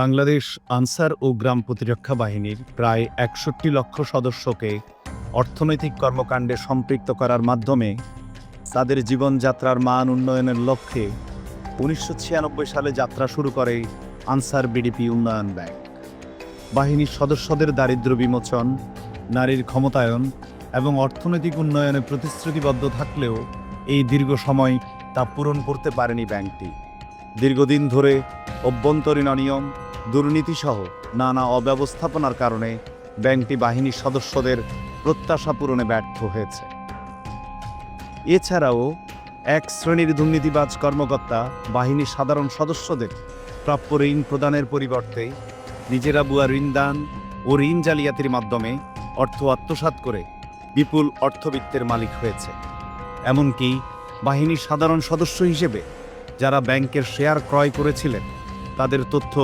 বাংলাদেশ আনসার ও গ্রাম প্রতিরক্ষা বাহিনীর প্রায় একষট্টি লক্ষ সদস্যকে অর্থনৈতিক কর্মকাণ্ডে সম্পৃক্ত করার মাধ্যমে তাদের জীবনযাত্রার মান উন্নয়নের লক্ষ্যে উনিশশো ছিয়ানব্বই সালে যাত্রা শুরু করে আনসার বিডিপি উন্নয়ন ব্যাংক। বাহিনীর সদস্যদের দারিদ্র্য বিমোচন, নারীর ক্ষমতায়ন এবং অর্থনৈতিক উন্নয়নে প্রতিশ্রুতিবদ্ধ থাকলেও এই দীর্ঘ সময় তা পূরণ করতে পারেনি ব্যাংকটি। দীর্ঘদিন ধরে অভ্যন্তরীণ অনিয়ম, দুর্নীতিসহ নানা অব্যবস্থাপনার কারণে ব্যাংকটি বাহিনীর সদস্যদের প্রত্যাশা পূরণে ব্যর্থ হয়েছে। এছাড়াও এক শ্রেণির দুর্নীতিবাজ কর্মকর্তা বাহিনীর সাধারণ সদস্যদের প্রাপ্য ঋণ প্রদানের পরিবর্তে নিজেরা বুয়া ঋণদান ও ঋণ জালিয়াতির মাধ্যমে অর্থ আত্মসাৎ করে বিপুল অর্থবিত্তের মালিক হয়েছে। এমনকি বাহিনীর সাধারণ সদস্য হিসেবে যারা ব্যাংকের শেয়ার ক্রয় করেছিলেন, তাদের তথ্য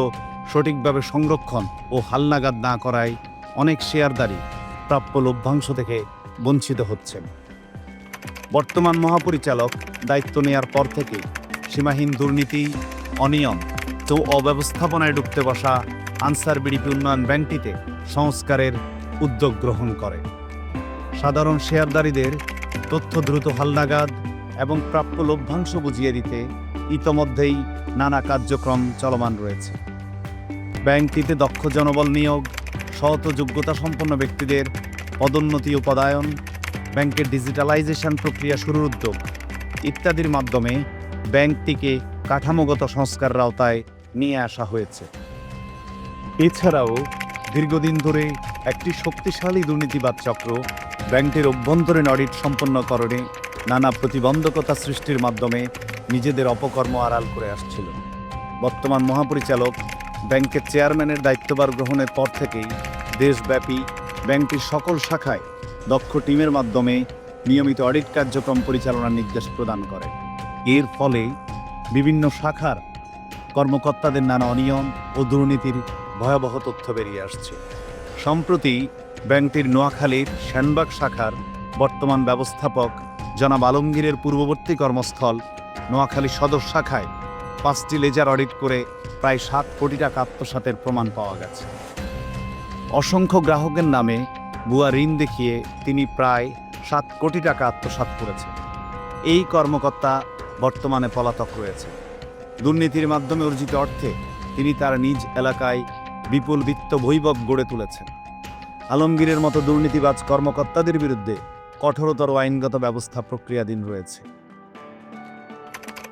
সঠিকভাবে সংরক্ষণ ও হালনাগাদ না করায় অনেক শেয়ারদারি প্রাপ্য লভ্যাংশ থেকে বঞ্চিত হচ্ছেন। বর্তমান মহাপরিচালক দায়িত্ব নেয়ার পর থেকে সীমাহীন দুর্নীতি, অনিয়ম তো অব্যবস্থাপনায় ডুবতে বসা আনসার বিডিপি উন্নয়ন ব্যাংকটিতে সংস্কারের উদ্যোগ গ্রহণ করে। সাধারণ শেয়ারদারীদের তথ্য দ্রুত হালনাগাদ এবং প্রাপ্য লভ্যাংশ বুঝিয়ে দিতে ইতোমধ্যেই নানা কার্যক্রম চলমান রয়েছে। ব্যাংকটিতে দক্ষ জনবল নিয়োগ সহত যোগ্যতা সম্পন্ন ব্যক্তিদের পদোন্নতি ও পদায়ন ব্যাংকের ডিজিটালাইজেশন প্রক্রিয়া শুরুর উদ্যোগ ইত্যাদির মাধ্যমে ব্যাংকটিকে কাঠামোগত সংস্কারের আওতায় নিয়ে আসা হয়েছে। এছাড়াও দীর্ঘদিন ধরে একটি শক্তিশালী দুর্নীতিবাদ চক্র ব্যাংকটির অভ্যন্তরীণ অডিট সম্পন্নকরণে নানা প্রতিবন্ধকতা সৃষ্টির মাধ্যমে নিজেদের অপকর্ম আড়াল করে আসছিল। বর্তমান মহাপরিচালক ব্যাংকের চেয়ারম্যানের দায়িত্বভার গ্রহণের পর থেকেই দেশব্যাপী ব্যাংকটির সকল শাখায় দক্ষ টিমের মাধ্যমে নিয়মিত অডিট কার্যক্রম পরিচালনার নির্দেশ প্রদান করে। এর ফলে বিভিন্ন শাখার কর্মকর্তাদের নানা অনিয়ম ও দুর্নীতির ভয়াবহ তথ্য বেরিয়ে আসছে। সম্প্রতি ব্যাংকটির নোয়াখালীর শ্যানবাগ শাখার বর্তমান ব্যবস্থাপক জনাব আলমগীরের পূর্ববর্তী কর্মস্থল নোয়াখালী সদর শাখায় পাঁচটি লেজার অডিট করে প্রায় সাত কোটি টাকা আত্মসাতের প্রমাণ পাওয়া গেছে। অসংখ্য গ্রাহকের নামে ভুয়া ঋণ দেখিয়ে তিনি প্রায় সাত কোটি টাকা আত্মসাৎ করেছেন। এই কর্মকর্তা বর্তমানে পলাতক রয়েছে দুর্নীতির মাধ্যমে অর্জিত অর্থে তিনি তার নিজ এলাকায় বিপুল বিত্ত বৈভব গড়ে তুলেছেন। আলমগীরের মতো দুর্নীতিবাজ কর্মকর্তাদের বিরুদ্ধে কঠোরতর আইনগত ব্যবস্থা প্রক্রিয়াধীন রয়েছে।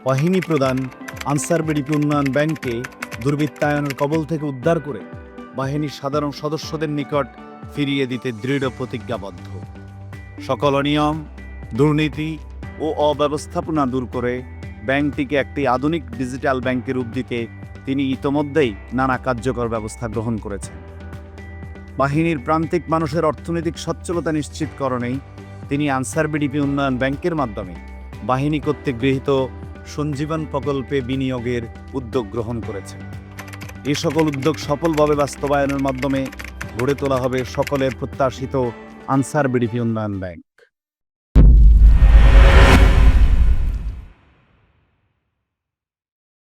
বাহিনী প্রদান আনসার বিডিপি উন্নয়ন ব্যাংককে দুর্বৃত্তায়নের কবল থেকে উদ্ধার করে বাহিনীর সাধারণ সদস্যদের নিকট ফিরিয়ে দিতে দৃঢ় প্রতিজ্ঞাবদ্ধ। সকল অনিয়ম, দুর্নীতি ও অব্যবস্থাপনা দূর করে ব্যাংকটিকে একটি আধুনিক ডিজিটাল ব্যাংকের রূপ দিতে তিনি ইতোমধ্যেই নানা কার্যকর ব্যবস্থা গ্রহণ করেছেন। বাহিনীর প্রান্তিক মানুষের অর্থনৈতিক সচ্ছলতা নিশ্চিতকরণেই তিনি আনসার বিডিপি উন্নয়ন ব্যাংকের মাধ্যমে বাহিনী কর্তৃক গৃহীত সঞ্জীবন প্রকল্পে বিনিয়োগের উদ্যোগ গ্রহণ করেছেন। এ সকল উদ্যোগ সফলভাবে বাস্তবায়নের মাধ্যমে গড়ে তোলা হবে সকলের প্রত্যাশিত আনসার বিডিপি উন্নয়ন ব্যাংক।